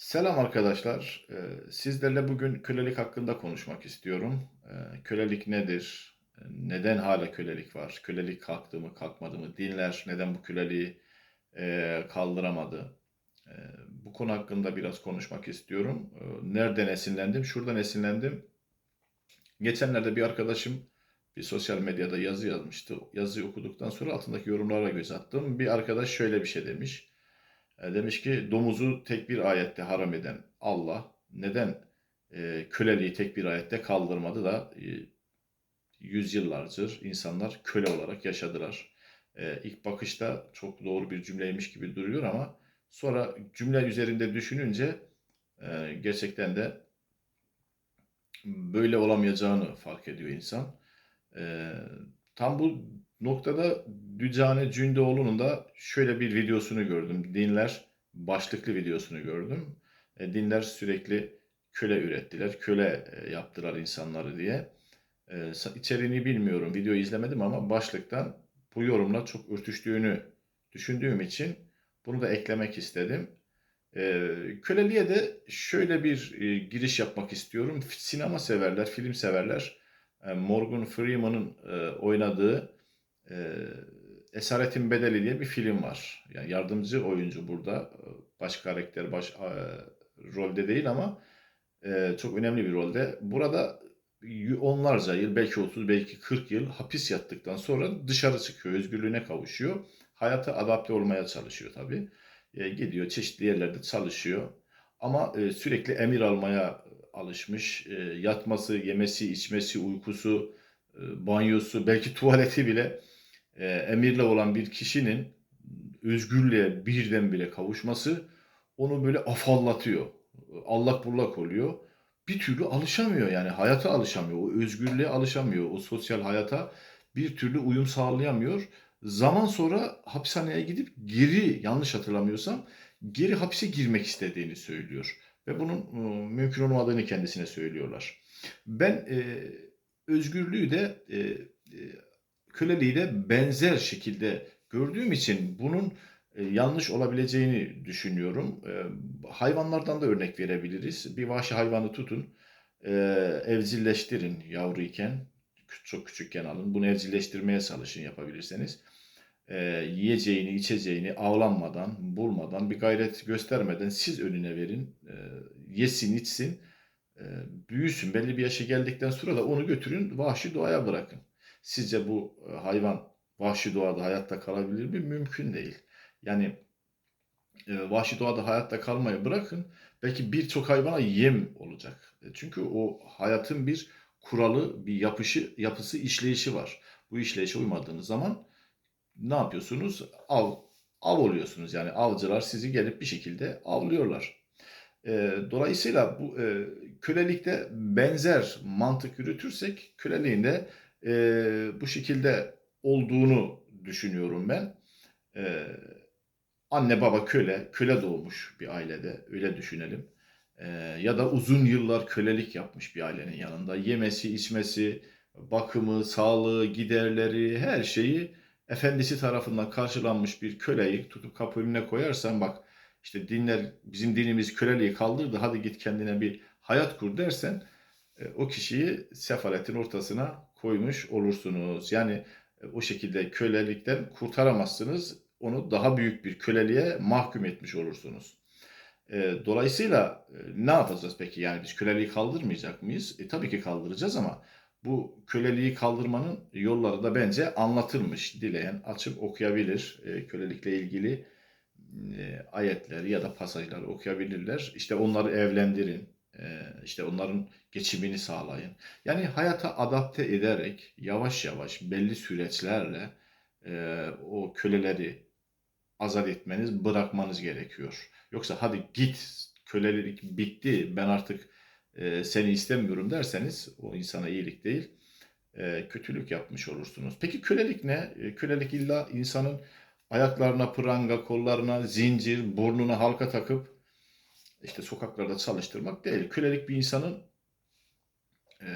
Selam arkadaşlar. Ee, Sizlerle bugün kölelik hakkında konuşmak istiyorum. Ee, Kölelik nedir? Ee, Neden hala kölelik var? Kölelik kalktı mı, kalkmadı mı? Dinler neden bu köleliği e, kaldıramadı? Bu konu hakkında biraz konuşmak istiyorum. Nereden esinlendim? Şuradan esinlendim. Geçenlerde bir arkadaşım bir sosyal medyada yazı yazmıştı. Yazıyı okuduktan sonra altındaki yorumlara göz attım. Bir arkadaş şöyle bir şey demiş. E, Demiş ki domuzu tek bir ayette haram eden Allah neden e, köleliği tek bir ayette kaldırmadı da e, yüzyıllardır insanlar köle olarak yaşadılar. E, ilk bakışta çok doğru bir cümleymiş gibi duruyor ama sonra cümle üzerinde düşününce e, gerçekten de böyle olamayacağını fark ediyor insan. E, tam bu noktada Dücane Cündoğlu'nun da şöyle bir videosunu gördüm. Dinler başlıklı videosunu gördüm. E, dinler sürekli köle ürettiler, köle e, yaptılar insanları diye. E, içeriğini bilmiyorum, videoyu izlemedim ama başlıktan bu yorumla çok örtüştüğünü düşündüğüm için bunu da eklemek istedim. E, köleliğe de şöyle bir e, giriş yapmak istiyorum. Sinema severler, film severler. e, Morgan Freeman'ın e, oynadığı e, Esaretin Bedeli diye bir film var. Yani yardımcı oyuncu burada. E, Baş karakter, baş e, rolde değil ama e, çok önemli bir rolde. Burada onlarca yıl, belki 30, belki 40 yıl hapis yattıktan sonra dışarı çıkıyor, özgürlüğüne kavuşuyor. Hayata adapte olmaya çalışıyor tabii. E, gidiyor, çeşitli yerlerde çalışıyor. Ama e, sürekli emir almaya alışmış. E, yatması, yemesi, içmesi, uykusu, e, banyosu, belki tuvaleti bile e, emirle olan bir kişinin özgürlüğe birdenbire kavuşması onu böyle afallatıyor. Allak bullak oluyor. Bir türlü alışamıyor yani hayata alışamıyor. O özgürlüğe alışamıyor. O sosyal hayata bir türlü uyum sağlayamıyor. Zaman sonra hapishaneye gidip geri yanlış hatırlamıyorsam geri hapise girmek istediğini söylüyor. Ve bunun e, mümkün olmadığını kendisine söylüyorlar. Ben e, özgürlüğü de e, e, köleliği benzer şekilde gördüğüm için bunun e, yanlış olabileceğini düşünüyorum. E, hayvanlardan da örnek verebiliriz. Bir vahşi hayvanı tutun, e, evcilleştirin yavruyken, çok küçükken alın. Bunu evcilleştirmeye çalışın yapabilirseniz. Yiyeceğini, içeceğini avlanmadan, bulmadan, bir gayret göstermeden siz önüne verin. Yesin, içsin, büyüsün. Belli bir yaşa geldikten sonra da onu götürün, vahşi doğaya bırakın. Sizce bu e, hayvan vahşi doğada hayatta kalabilir mi? Mümkün değil. Yani e, vahşi doğada hayatta kalmayı bırakın. Belki birçok hayvana yem olacak. E, Çünkü o hayatın bir kuralı, bir yapışı, yapısı, işleyişi var. Bu işleyişe uymadığınız zaman ne yapıyorsunuz? Av, av oluyorsunuz. Yani avcılar sizi gelip bir şekilde avlıyorlar. E, dolayısıyla bu e, kölelikte benzer mantık yürütürsek köleliğin de e, bu şekilde olduğunu düşünüyorum ben. E, anne baba köle, köle doğmuş bir ailede öyle düşünelim. E, ya da uzun yıllar kölelik yapmış bir ailenin yanında. Yemesi, içmesi, bakımı, sağlığı, giderleri her şeyi efendisi tarafından karşılanmış bir köleyi tutup kapı önüne koyarsan bak işte dinler bizim dinimiz köleliği kaldırdı hadi git kendine bir hayat kur dersen o kişiyi sefaletin ortasına koymuş olursunuz. Yani e, o şekilde kölelikten kurtaramazsınız. Onu daha büyük bir köleliğe mahkum etmiş olursunuz. E, dolayısıyla e, ne yapacağız peki? Yani biz köleliği kaldırmayacak mıyız? E, tabii ki kaldıracağız ama bu köleliği kaldırmanın yolları da bence anlatılmış. Dileyen açıp okuyabilir. E, kölelikle ilgili e, ayetler ya da pasajları okuyabilirler. İşte onları evlendirin. E, işte onların geçimini sağlayın. Yani hayata adapte ederek yavaş yavaş belli süreçlerle e, o köleleri azat etmeniz, bırakmanız gerekiyor. Yoksa hadi git kölelik bitti ben artık e, seni istemiyorum derseniz o insana iyilik değil e, kötülük yapmış olursunuz. Peki kölelik ne? Kölelik illa insanın ayaklarına pranga, kollarına zincir, burnuna halka takıp işte sokaklarda çalıştırmak değil. Kölelik bir insanın e,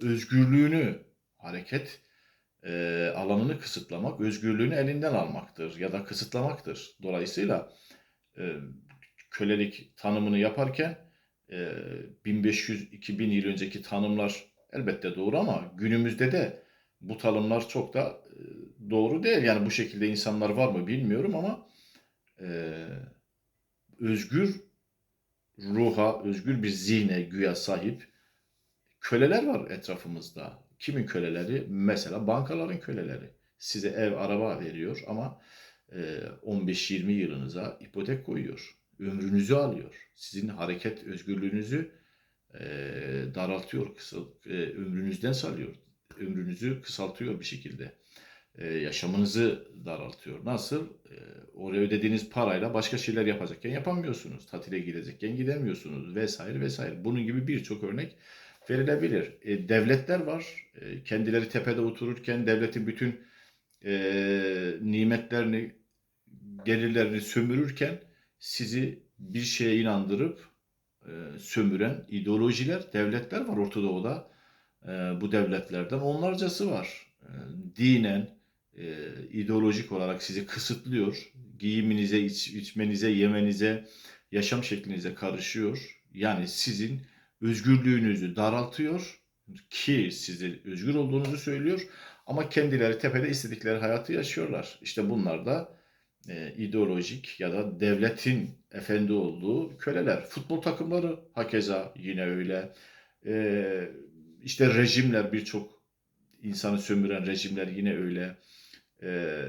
özgürlüğünü hareket e, alanını kısıtlamak, özgürlüğünü elinden almaktır ya da kısıtlamaktır. Dolayısıyla e, kölelik tanımını yaparken e, 1500-2000 yıl önceki tanımlar elbette doğru ama günümüzde de bu tanımlar çok da e, doğru değil. Yani bu şekilde insanlar var mı bilmiyorum ama e, özgür ruha, özgür bir zihne güya sahip köleler var etrafımızda. Kimin köleleri? Mesela bankaların köleleri. Size ev, araba veriyor ama e, 15-20 yılınıza ipotek koyuyor. Ömrünüzü alıyor. Sizin hareket özgürlüğünüzü e, daraltıyor, e, ömrünüzden salıyor. Ömrünüzü kısaltıyor bir şekilde. E, yaşamınızı daraltıyor. Nasıl? E, oraya ödediğiniz parayla başka şeyler yapacakken yapamıyorsunuz. Tatile gidecekken gidemiyorsunuz vesaire vesaire. Bunun gibi birçok örnek verilebilir. E, devletler var. E, kendileri tepede otururken devletin bütün nimetlerini, gelirlerini sömürürken sizi bir şeye inandırıp sömüren ideolojiler, devletler var Orta Doğu'da. Bu devletlerden onlarcası var. Dinen, e, ideolojik olarak sizi kısıtlıyor. Giyiminize, iç, içmenize, yemenize, yaşam şeklinize karışıyor. Yani sizin özgürlüğünüzü daraltıyor ki size özgür olduğunuzu söylüyor. Ama kendileri tepede istedikleri hayatı yaşıyorlar. İşte bunlar da e, ideolojik ya da devletin efendi olduğu köleler. Futbol takımları hakeza yine öyle. E, işte rejimler birçok insanı sömüren rejimler yine öyle. E,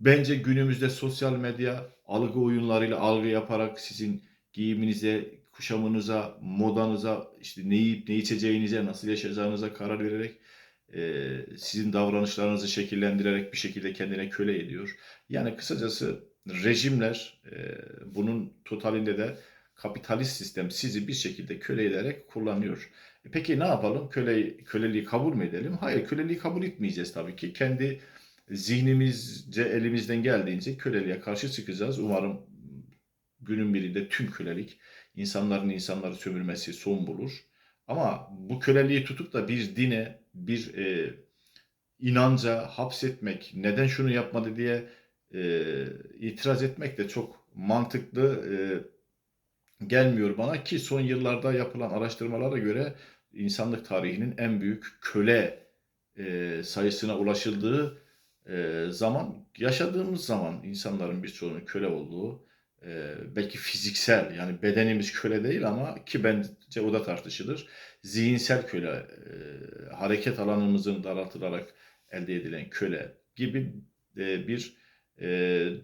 bence günümüzde sosyal medya algı oyunlarıyla algı yaparak sizin giyiminize, kuşamınıza, modanıza, işte ne yiyip ne içeceğinize, nasıl yaşayacağınıza karar vererek e, sizin davranışlarınızı şekillendirerek bir şekilde kendine köle ediyor. Yani kısacası rejimler e, bunun totalinde de kapitalist sistem sizi bir şekilde köle ederek kullanıyor. E peki ne yapalım? Köle, köleliği kabul mü edelim? Hayır, köleliği kabul etmeyeceğiz tabii ki. Kendi zihnimizce elimizden geldiğince köleliğe karşı çıkacağız. Umarım günün birinde tüm kölelik insanların insanları sömürmesi son bulur. Ama bu köleliği tutup da bir dine, bir e, inanca hapsetmek, neden şunu yapmadı diye e, itiraz etmek de çok mantıklı e, gelmiyor bana ki son yıllarda yapılan araştırmalara göre insanlık tarihinin en büyük köle e, sayısına ulaşıldığı e, zaman yaşadığımız zaman insanların birçoğunun köle olduğu e, belki fiziksel yani bedenimiz köle değil ama ki bence o da tartışılır. Zihinsel köle, e, hareket alanımızın daraltılarak elde edilen köle gibi e, bir e,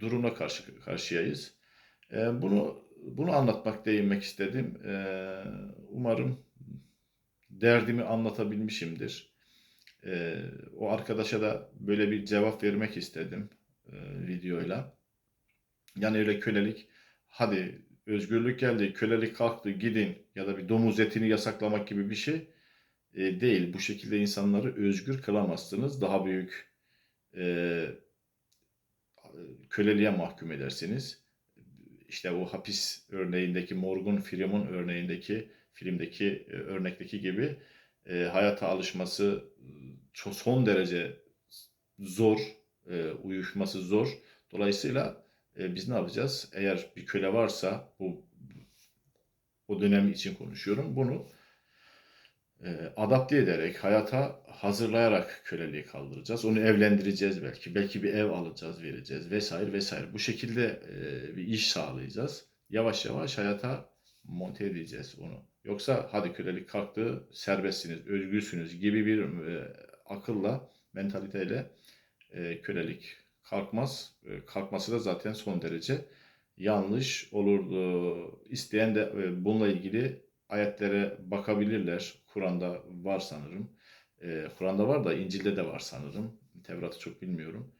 durumla karşı karşıyayız. E, bunu bunu anlatmak, değinmek istedim. E, umarım derdimi anlatabilmişimdir. E, o arkadaşa da böyle bir cevap vermek istedim e, videoyla. Yani öyle kölelik, hadi özgürlük geldi, kölelik kalktı, gidin ya da bir domuz etini yasaklamak gibi bir şey e, değil. Bu şekilde insanları özgür kılamazsınız. Daha büyük e, köleliğe mahkum edersiniz. İşte o hapis örneğindeki, Morgan Freeman örneğindeki, filmdeki e, örnekteki gibi e, hayata alışması çok son derece zor, e, uyuşması zor. Dolayısıyla e, biz ne yapacağız? Eğer bir köle varsa bu o dönem için konuşuyorum. Bunu e, adapte ederek, hayata hazırlayarak köleliği kaldıracağız. Onu evlendireceğiz belki. Belki bir ev alacağız, vereceğiz vesaire vesaire. Bu şekilde e, bir iş sağlayacağız. Yavaş yavaş hayata monte edeceğiz onu. Yoksa hadi kölelik kalktı, serbestsiniz, özgürsünüz gibi bir e, akılla, mentaliteyle e, kölelik kalkmaz. E, kalkması da zaten son derece yanlış olurdu. İsteyen de e, bununla ilgili ayetlere bakabilirler. Kur'an'da var sanırım. E, Kur'an'da var da İncil'de de var sanırım. Tevrat'ı çok bilmiyorum.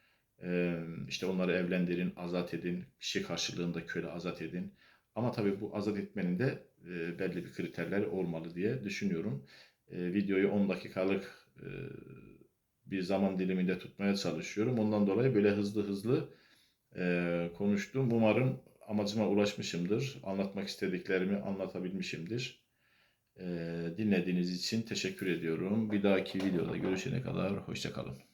İşte onları evlendirin, azat edin, bir şey karşılığında köle azat edin. Ama tabii bu azat etmenin de belli bir kriterler olmalı diye düşünüyorum. Videoyu 10 dakikalık bir zaman diliminde tutmaya çalışıyorum. Ondan dolayı böyle hızlı hızlı e, konuştum. Umarım amacıma ulaşmışımdır. Anlatmak istediklerimi anlatabilmişimdir. E, dinlediğiniz için teşekkür ediyorum. Bir dahaki videoda görüşene kadar hoşçakalın.